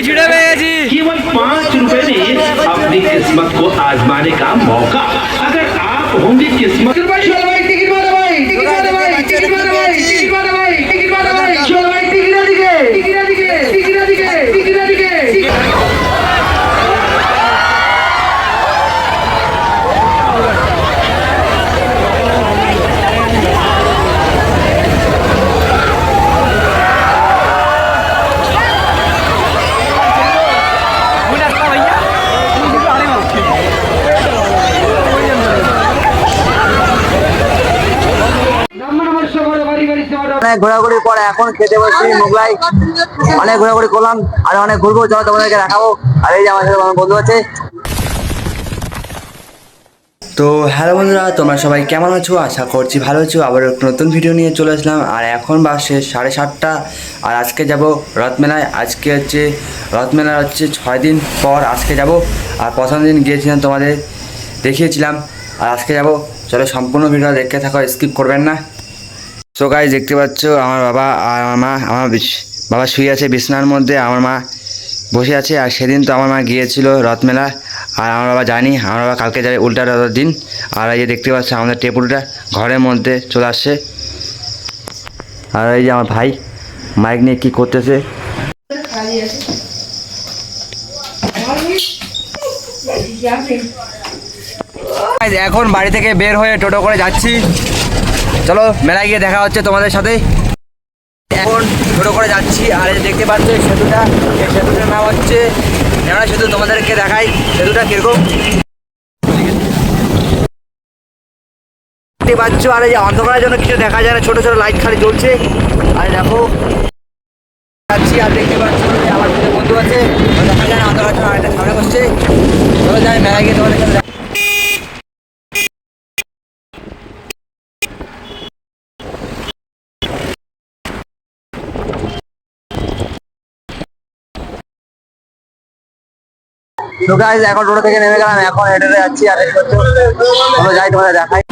भी जुड़े हुए हैं जी? केवल पाँच रूपए में अपनी किस्मत को आजमाने का मौका। अगर आप होंगे किस्मत অনেক ঘোরাঘুরির পর এখন খেতে বসছি, মোগলাই। অনেক ঘোরাঘুরি করলাম, আর অনেক ঘুরবো, চলো তোমাদেরকে দেখাবো। আর এই যে আমার সাথে বন্ধু আছে। তো হ্যালো বন্ধুরা, তোমরা সবাই কেমন আছো? আশা করছি ভালো আছো। আবার একটা নতুন ভিডিও নিয়ে চলে আসলাম। আর এখন বাসে সাড়ে সাতটা। আর আজকে যাব রথমেলায়। আজকে হচ্ছে রথমেলা হচ্ছে ছয় দিন পর আজকে যাব। আর প্রথম দিন গিয়েছিলাম তোমাদের দেখিয়েছিলাম। আর আজকে যাব। চলো সম্পূর্ণ ভিডিও দেখতে থাকো স্কিপ করবেন না। সো গাইজ দেখতে পাচ্ছ, আমার বাবা আর আমার মা, আমার বাবা শুয়ে আছে বিছনার মধ্যে, আমার মা বসে আছে, আর সেদিন তো আমার মা গিয়েছিল রথমেলা, আর আমার বাবা জানি আমার বাবা কালকে যাবে উল্টা রথের দিন, আর এই যে দেখতে পাচ্ছ আমাদের টেপুলটা ঘরের মধ্যে চলে আসছে। আর এই যে আমার ভাই মাইক নিয়ে কী করতেছে? এখন বাড়ি থেকে বের হয়ে টোটো করে যাচ্ছি। চলো, মেলায় গিয়ে দেখা হচ্ছে তোমাদের সাথে। এখন ছোটো করে যাচ্ছি, আর দেখতে পাচ্ছ সেতুটা, এই সেতুটার নাম হচ্ছে নেওয়া সেতু, তোমাদেরকে দেখাই সেতুটা কীরকম। দেখতে পাচ্ছ, আর এই অন্ধকারের জন্য কিছু দেখা যায় না, ছোটো ছোটো লাইট খালি জ্বলছে। আর দেখো, যাচ্ছি, আর দেখতে পাচ্ছ, আমার বন্ধু আছে দেখা যায় না অন্ধকার জন্য আরেকটা সামনে বসছে চলো যাই, মেলায় গিয়ে তোমাদের তো গাইজ এখন টোটো থেকে নেমে গেলাম, এখন হেঁটে যাচ্ছি আর এই যাই তোমাদের দেখাই।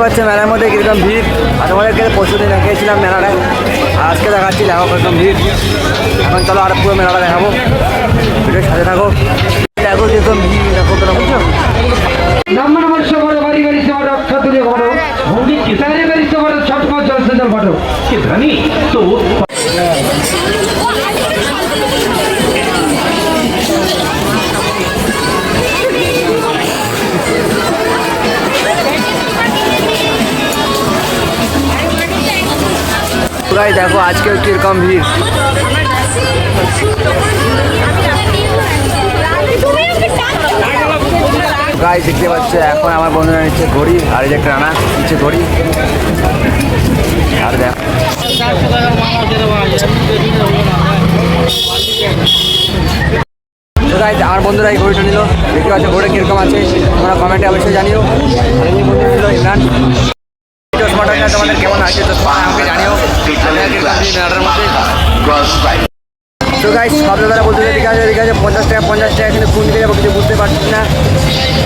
পাচ্ছেন মেলার মধ্যে কীরকম ভিড়। আর তোমাদের তোমাদেরকে পরশুদিন দেখিয়েছিলাম মেলাটা। আর আজকে দেখাচ্ছি দেখো কীরকম ভিড়। এখন চলো আর পুরো মেলাটা দেখাবো। ভিডিও সাথে থাকো। দেখো কীরকম ভিড়, দেখো তোমরা, বুঝছ? ছট মাছ জলসেন্টার বড় কি? ধনী তো গাই দেখো আজকেও কীরকম ভিড়। গাইস দেখতে পাচ্ছ, এখন আমার বন্ধুরা নিচ্ছে ঘড়ি, আর এই যে একটা রানা নিচ্ছে ঘড়ি। আর দেখ। আমার বন্ধুরা এই ঘড়িটা নিল। দেখতে পাচ্ছ, ঘড়ি কীরকম আছে, তোমরা কমেন্টে অবশ্যই জানিও। আর ইমরান। আছে তোমাদের কেমন আছে, ঠিক আছে, পঞ্চাশ টাকা পঞ্চাশ টাকা, কিন্তু কোন দিকে যাব বুঝতে পারছি না।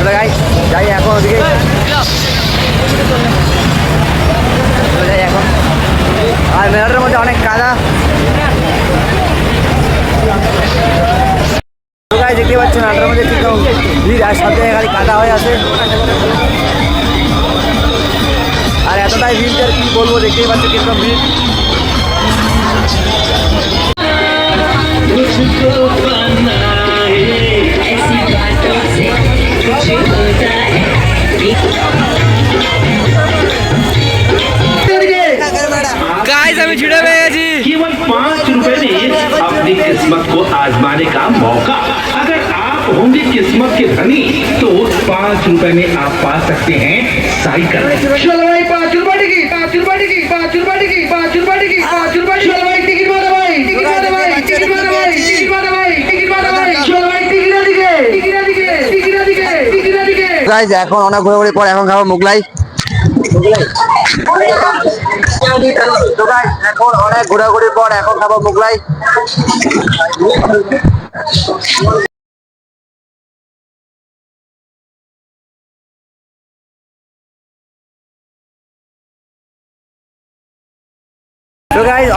তো গাইস যাই এখন ওদিকে। আর মেলাটার মধ্যে অনেক কাদা। দেখতে পাচ্ছেন, মেলাটার মধ্যে ভিড়, আর সব জায়গায় খালি কাদা হয়ে আছে। আর এতটাই ভিড় যে আর কি বলবো দেখতেই পাচ্ছ কিরকম ভিড় ऐसी बातों से कुछ होता है গাইস আমি ছিড়ে পেয়ে গেছি केवल पाँच रुपए में अपनी किस्मत को आजमाने का मौका अगर आप होंगे किस्मत के धनी तो पाँच रुपए में आप पा सकते हैं साइकिल এখন অনেক ঘোরাঘুরি পর এখন খাব মোগলাই। এখন অনেক ঘোরাঘুরির পর এখন খাব মোগলাই।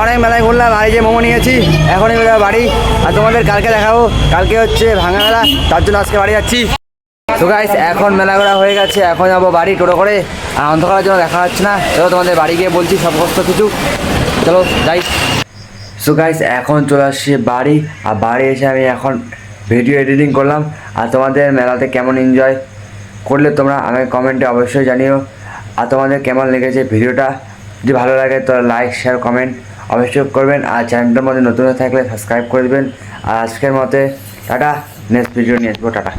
অনেক মেলায় ঘুরলাম, আর এই যে মোমো নিয়েছি, এখনই বেরোবো বাড়ি। আর তোমাদের কালকে দেখাবো, কালকে হচ্ছে ভাঙা মেলা, তার জন্য আজকে বাড়ি যাচ্ছি। তো গাইস এখন মেলা ঘোরা হয়ে গেছে, এখন যাব বাড়ি টোটো করে, আর অন্ধকারের জন্য দেখা যাচ্ছে না। চলো তোমাদের বাড়ি গিয়ে বলছি সমস্ত কিছু। চলো, যাই। সো গাইস এখন চলে আসছি বাড়ি, আর বাড়ি এসে আমি এখন ভিডিও এডিটিং করলাম, আর তোমাদের মেলাতে কেমন এনজয় করলে তোমরা আমাকে কমেন্টে অবশ্যই জানিও। আর তোমাদের কেমন লেগেছে ভিডিওটা যদি ভালো লাগে তো লাইক শেয়ার কমেন্ট অবশ্যই করবেন আর চ্যানেলটার মধ্যে নতুন থাকলে সাবস্ক্রাইব করে দেবেন। আর আজকের মতে, টাটা। নেক্সট ভিডিও নিয়ে আসব, টাটা।